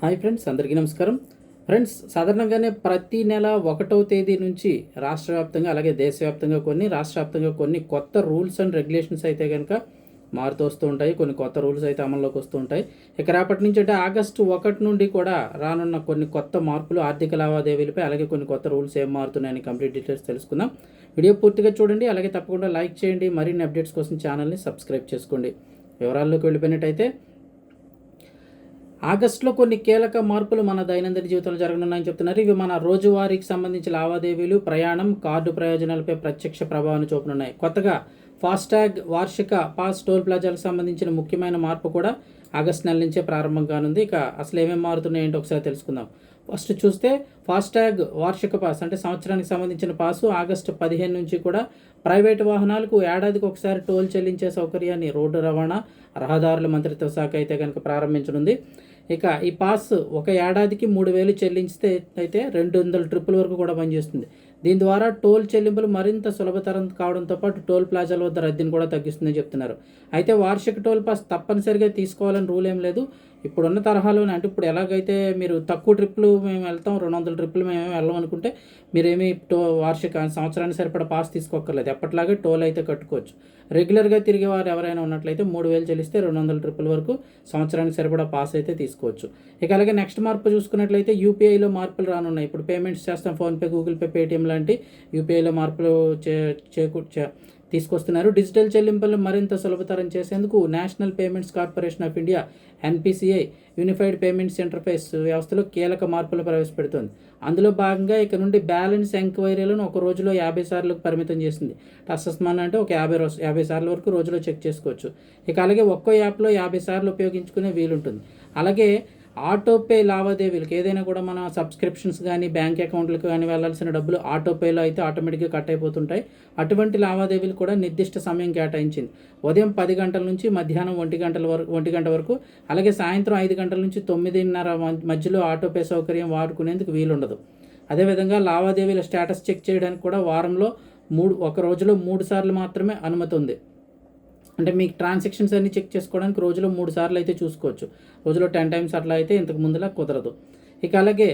Hi friends అందరికీ నమస్కారం. Friends సాధారణంగానే ప్రతి నెల ఒకటవ తేదీ నుంచి రాష్ట్ర వ్యాప్తంగా అలాగే దేశవ్యాప్తంగా కొన్ని రాష్ట్ర వ్యాప్తంగా కొన్ని కొత్త రూల్స్ అండ్ రెగ్యులేషన్స్ అయితే కనుక మారుతూ వస్తూ ఉంటాయి. కొన్ని కొత్త రూల్స్ అయితే అమల్లోకి వస్తూ ఉంటాయి. ఇక రేపటి నుంచి అంటే ఆగస్టు ఒకటి నుండి కూడా రానున్న కొన్ని కొత్త మార్పులు ఆర్థిక లావాదేవీలపై అలాగే కొన్ని కొత్త రూల్స్ ఏం మారుతున్నాయని కంప్లీట్ డీటెయిల్స్ తెలుసుకుందాం. వీడియో పూర్తిగా చూడండి అలాగే తప్పకుండా లైక్ చేయండి. మరిన్ని అప్డేట్స్ కోసం ఛానల్ని సబ్స్క్రైబ్ చేసుకోండి. వివరాల్లోకి వెళ్ళిపోయినట్టయితే ఆగస్టులో కొన్ని కీలక మార్పులు మన దైనందిన జీవితంలో జరగనున్నాయని చెప్తున్నారు. ఇవి మన రోజువారీకి సంబంధించిన లావాదేవీలు ప్రయాణం కార్డు ప్రయోజనాలపై ప్రత్యక్ష ప్రభావాన్ని చూపనున్నాయి. కొత్తగా ఫాస్టాగ్ వార్షిక పాస్ టోల్ ప్లాజాలకు సంబంధించిన ముఖ్యమైన మార్పు కూడా ఆగస్టు నెల నుంచే ప్రారంభం కానుంది. ఇక అసలు ఏమేమి మారుతున్నాయంటో ఒకసారి తెలుసుకుందాం. ఫస్ట్ చూస్తే ఫాస్టాగ్ వార్షిక పాస్ అంటే సంవత్సరానికి సంబంధించిన పాసు ఆగస్టు పదిహేను నుంచి కూడా ప్రైవేటు వాహనాలకు ఏడాదికి ఒకసారి టోల్ చెల్లించే సౌకర్యాన్ని రోడ్డు రవాణా రహదారుల మంత్రిత్వ శాఖ అయితే కనుక ప్రారంభించనుంది. ఇక ఈ పాస్ ఒక ఏడాదికి మూడు వేలు చెల్లించితే అయితే రెండు వందల ట్రిప్పుల వరకు కూడా పనిచేస్తుంది. దీని ద్వారా టోల్ చెల్లింపులు మరింత సులభతరం కావడంతో పాటు టోల్ ప్లాజాల వద్ద రద్దీని కూడా తగ్గిస్తుందని చెప్తున్నారు. అయితే వార్షిక టోల్ పాస్ తప్పనిసరిగా తీసుకోవాలని రూల్ ఏం లేదు. ఇప్పుడున్న తరహాలోనే అంటే ఇప్పుడు ఎలాగైతే మీరు తక్కువ ట్రిప్పులు మేము వెళ్తాం రెండు వందల ట్రిప్పులు మేము ఏమి వెళ్ళాం అనుకుంటే మీరేమి టో వార్షిక సంవత్సరానికి సరిపడా పాస్ తీసుకోక్కర్లేదు. ఎప్పటిలాగే టోల్ అయితే కట్టుకోవచ్చు. రెగ్యులర్గా తిరిగే వారు ఎవరైనా ఉన్నట్లయితే మూడు వేలు చెల్లిస్తే రెండు వందల ట్రిప్పుల వరకు సంవత్సరానికి సరిపడా పాస్ అయితే తీసుకోవచ్చు. ఇక అలాగే నెక్స్ట్ మార్పు చూసుకున్నట్లయితే యూపీఐలో మార్పులు రానున్నాయి. ఇప్పుడు పేమెంట్స్ చేస్తాం ఫోన్పే గూగుల్ పే పేటిఎం లాంటి యూపీఐలో మార్పులు చే చేకూర్చే తీసుకొస్తున్నారు. డిజిటల్ చెల్లింపులను మరింత సులభతరం చేసేందుకు National Payments Corporation of India NPCI Unified Payments Interface వ్యవస్థలో కీలక మార్పులు ప్రవేశపెడుతోంది. అందులో భాగంగా ఇక నుండి బ్యాలెన్స్ ఎంక్వైరీలను ఒక రోజులో యాభై సార్లకు పరిమితం చేసింది. టస్స్మాన్ అంటే ఒక యాభై రోజు యాభై సార్ల వరకు రోజులో చెక్ చేసుకోవచ్చు. ఇక అలాగే ఒక్కో యాప్లో యాభై సార్లు ఉపయోగించుకునే వీలుంటుంది. అలాగే ఆటోపే లావాదేవీలకు ఏదైనా కూడా మన సబ్స్క్రిప్షన్స్ కానీ బ్యాంక్ అకౌంట్లకు కానీ వెళ్ళాల్సిన డబ్బులు ఆటోపేలో అయితే ఆటోమేటిక్గా కట్ అయిపోతుంటాయి. అటువంటి లావాదేవీలు కూడా నిర్దిష్ట సమయం కేటాయించింది. ఉదయం పది గంటల నుంచి మధ్యాహ్నం ఒంటి గంటల వరకు ఒంటి గంట వరకు అలాగే సాయంత్రం ఐదు గంటల నుంచి తొమ్మిదిన్నర మధ్యలో ఆటోపే సౌకర్యం వాడుకునేందుకు వీలుండదు. అదేవిధంగా లావాదేవీల స్టేటస్ చెక్ చేయడానికి కూడా వారంలో మూడు ఒక రోజులో మూడు సార్లు మాత్రమే అనుమతి ఉంది. అంటే మీకు ట్రాన్సాక్షన్స్ అన్ని చెక్ చేసుకోవడానికి రోజులో మూడు సార్లు అయితే చూసుకోవచ్చు. రోజులో టెన్ టైమ్స్ అట్లా అయితే ఇంతకు ముందులా కుదరదు. ఇక అలాగే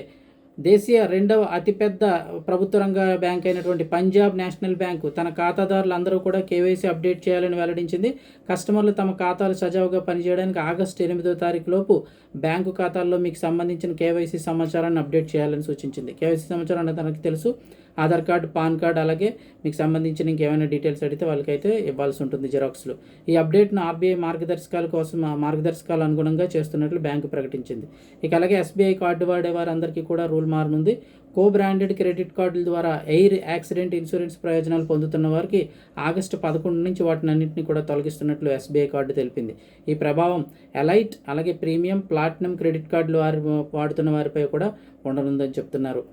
దేశీయ రెండవ అతిపెద్ద ప్రభుత్వ రంగ బ్యాంక్ అయినటువంటి పంజాబ్ నేషనల్ బ్యాంకు తన ఖాతాదారులందరూ కూడా కేవైసీ అప్డేట్ చేయాలని వెల్లడించింది. కస్టమర్లు తమ ఖాతాలు సజావుగా పనిచేయడానికి ఆగస్టు ఎనిమిదో తారీఖు లోపు బ్యాంకు ఖాతాల్లో మీకు సంబంధించిన కేవైసీ సమాచారాన్ని అప్డేట్ చేయాలని సూచించింది. కేవైసీ సమాచారం అంటే తనకు తెలుసు. ఆధార్ కార్డు పాన్ కార్డు అలాగే మీకు సంబంధించిన ఇంకేమైనా డీటెయిల్స్ అడిగితే వాళ్ళకైతే ఇవ్వాల్సి ఉంటుంది జిరాక్స్లు. ఈ అప్డేట్ను ఆర్బీఐ మార్గదర్శకాల కోసం ఆ మార్గదర్శకాల అనుగుణంగా చేస్తున్నట్లు బ్యాంకు ప్రకటించింది. ఇక అలాగే ఎస్బీఐ కార్డు వాడే వారందరికీ కూడా రూల్ మారనుంది. కో బ్రాండెడ్ క్రెడిట్ కార్డుల ద్వారా ఎయిర్ యాక్సిడెంట్ ఇన్సూరెన్స్ ప్రయోజనాలు పొందుతున్న వారికి ఆగస్టు పదకొండు నుంచి వాటిని అన్నింటినీ కూడా తొలగిస్తున్నట్లు ఎస్బీఐ కార్డు తెలిపింది. ఈ ప్రభావం ఎలైట్ అలాగే ప్రీమియం ప్లాటినం క్రెడిట్ కార్డులు వారి వాడుతున్న వారిపై కూడా ఉండనుందని చెప్తున్నారు.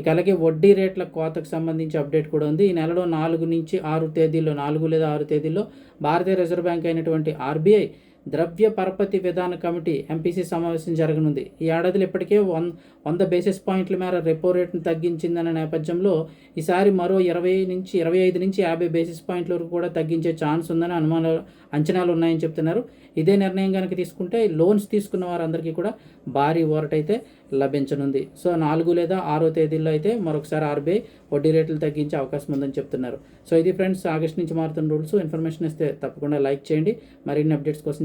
ఇక అలాగే వడ్డీ రేట్ల కోతకు సంబంధించి అప్డేట్ కూడా ఉంది. ఈ నెలలో నాలుగు నుంచి ఆరు తేదీల్లో నాలుగు లేదా ఆరు తేదీల్లో భారతీయ రిజర్వ్ బ్యాంక్ అయినటువంటి ఆర్బీఐ ద్రవ్య పరపతి విధాన కమిటీ ఎంపీసీ సమావేశం జరగనుంది. ఈ ఏడాదిలో ఇప్పటికే వన్ వంద బేసిస్ పాయింట్ల మేర రెపో రేట్ను తగ్గించిందనే నేపథ్యంలో ఈసారి మరో ఇరవై నుంచి ఇరవై ఐదు నుంచి యాభై బేసిస్ పాయింట్ల వరకు కూడా తగ్గించే ఛాన్స్ ఉందని అనుమానాలు అంచనాలు ఉన్నాయని చెప్తున్నారు. ఇదే నిర్ణయం కనుక తీసుకుంటే లోన్స్ తీసుకున్న వారందరికీ కూడా భారీ ఓరటైతే లభించనుంది. సో నాలుగు లేదా ఆరో తేదీల్లో అయితే మరొకసారి ఆర్బీఐ వడ్డీ రేట్లు తగ్గించే అవకాశం ఉందని చెప్తున్నారు. సో ఇది ఫ్రెండ్స్ ఆగస్ట్ నుంచి మారుతున్న రూల్స్. ఇన్ఫర్మేషన్ ఇస్తే తప్పకుండా లైక్ చేయండి. మరిన్ని అప్డేట్స్ కోసం